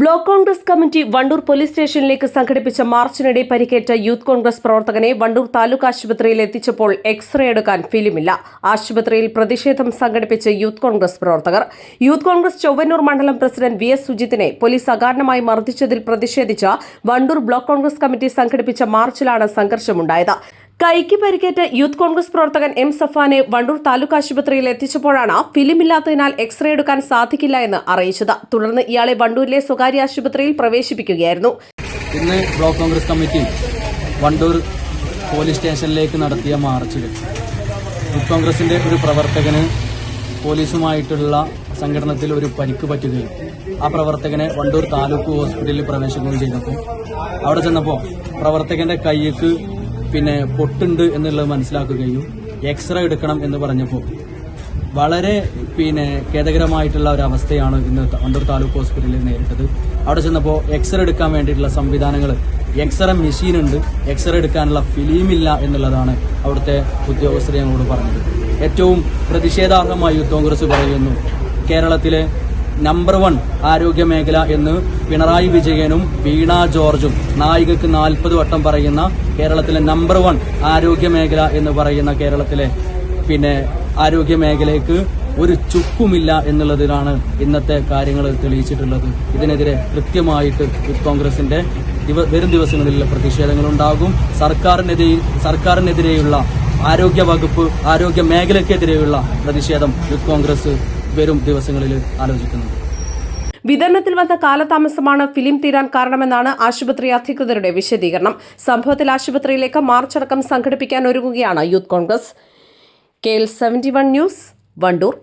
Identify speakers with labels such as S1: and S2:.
S1: block Congress committee Wandoor police സ്റ്റേഷനിലേക്ക് സംഘടിപ്പിച്ച മാർച്ചിനിടെ പരിക്കേറ്റ യൂത്ത് കോൺഗ്രസ് പ്രവർത്തകനെ വണ്ടൂർ താലൂക്ക് ആശുപത്രിയിൽ എത്തിച്ചപ്പോൾ എക്സ്റേ എടുക്കാൻ ഫിലിമില്ല. ആശുപത്രിയിൽ പ്രതിഷേധം സംഘടിപ്പിച്ച യൂത്ത് കോൺഗ്രസ് പ്രവർത്തകർ. യൂത്ത് കോൺഗ്രസ് ചൊവ്വന്നൂർ മണ്ഡലം പ്രസിഡന്റ് വി എസ് സുജിത്തിനെ പോലീസ് അകാരണമായി മർദ്ദിച്ചതിൽ പ്രതിഷേധിച്ച വണ്ടൂർ ബ്ലോക്ക് കോൺഗ്രസ് കമ്മിറ്റി സംഘടിപ്പിച്ച മാർച്ചിലാണ് സംഘർഷമുണ്ടായത്. കൈക്ക് പരിക്കേറ്റ യൂത്ത് കോൺഗ്രസ് പ്രവർത്തകൻ എം സഫാനെ വണ്ടൂർ താലൂക്ക് ആശുപത്രിയിൽ എത്തിച്ചപ്പോഴാണ് ഫിലിമില്ലാത്തതിനാൽ എക്സ്റേ എടുക്കാൻ സാധിക്കില്ല എന്ന് അറിയിച്ചത്. തുടർന്ന് ഇയാളെ വണ്ടൂരിലെ സ്വകാര്യ ആശുപത്രിയിൽ പ്രവേശിപ്പിക്കുകയായിരുന്നു.
S2: ഇന്ന് block Congress committee Wandoor police സ്റ്റേഷനിലേക്ക് നടത്തിയ മാർച്ചിൽ യൂത്ത് കോൺഗ്രസിന്റെ ഒരു പ്രവർത്തകന് പോലീസുമായിട്ടുള്ള സംഘടനത്തിൽ ഒരു പരിക്ക് പറ്റുകയും ആ പ്രവർത്തകനെ വണ്ടൂർ താലൂക്ക് ഹോസ്പിറ്റലിൽ പ്രവേശിക്കുകയും ചെയ്തപ്പോൾ അവിടെ ചെന്നപ്പോൾ പ്രവർത്തകന്റെ കൈയ്ക്ക് പിന്നെ പൊട്ടുണ്ട് എന്നുള്ളത് മനസ്സിലാക്കുകയും എക്സ്റേ എടുക്കണം എന്ന് പറഞ്ഞപ്പോൾ വളരെ പിന്നെ ഖേദകരമായിട്ടുള്ള ഒരു അവസ്ഥയാണ് ഇന്ന് അണ്ടൂർ താലൂക്ക് ഹോസ്പിറ്റലിൽ നേരിട്ടത്. അവിടെ ചെന്നപ്പോൾ എക്സ്റേ എടുക്കാൻ വേണ്ടിയിട്ടുള്ള സംവിധാനങ്ങൾ എക്സ്റേ മെഷീൻ ഉണ്ട് എക്സ്റേ എടുക്കാനുള്ള ഫിലിം ഇല്ല എന്നുള്ളതാണ് അവിടുത്തെ ഉദ്യോഗസ്ഥർ ഞങ്ങളോട് പറഞ്ഞത്. ഏറ്റവും പ്രതിഷേധാർഹമായി കോൺഗ്രസ് പറയുന്നു കേരളത്തിലെ നമ്പർ വൺ ആരോഗ്യ മേഖല എന്ന് പിണറായി വിജയനും വീണ ജോർജും നായികക്ക് നാൽപ്പത് വട്ടം പറയുന്ന കേരളത്തിലെ നമ്പർ വൺ ആരോഗ്യ മേഖല എന്ന് പറയുന്ന കേരളത്തിലെ പിന്നെ ആരോഗ്യ മേഖലയ്ക്ക് ഒരു ചുക്കുമില്ല എന്നുള്ളതിനാണ് ഇന്നത്തെ കാര്യങ്ങൾ തെളിയിച്ചിട്ടുള്ളത്. ഇതിനെതിരെ കൃത്യമായിട്ട് യൂത്ത് കോൺഗ്രസിന്റെ വരും ദിവസങ്ങളിൽ പ്രതിഷേധങ്ങളുണ്ടാകും സർക്കാരിനെതിരെ സർക്കാരിനെതിരെയുള്ള ആരോഗ്യ വകുപ്പ് ആരോഗ്യ മേഖലയ്ക്കെതിരെയുള്ള പ്രതിഷേധം യൂത്ത് കോൺഗ്രസ് വരും ദിവസങ്ങളിൽ ആലോചിക്കുന്നത്.
S1: വിതരണത്തിൽ വന്ന കാലതാമസമാണ് ഫിലിം തീരാൻ കാരണമെന്നാണ് ആശുപത്രി അധികൃതരുടെ വിശദീകരണം. സംഭവത്തിൽ ആശുപത്രിയിലേക്ക് മാർച്ചടക്കം സംഘടിപ്പിക്കാൻ ഒരുങ്ങുകയാണ് youth Congress. K L seventy one news Wandoor.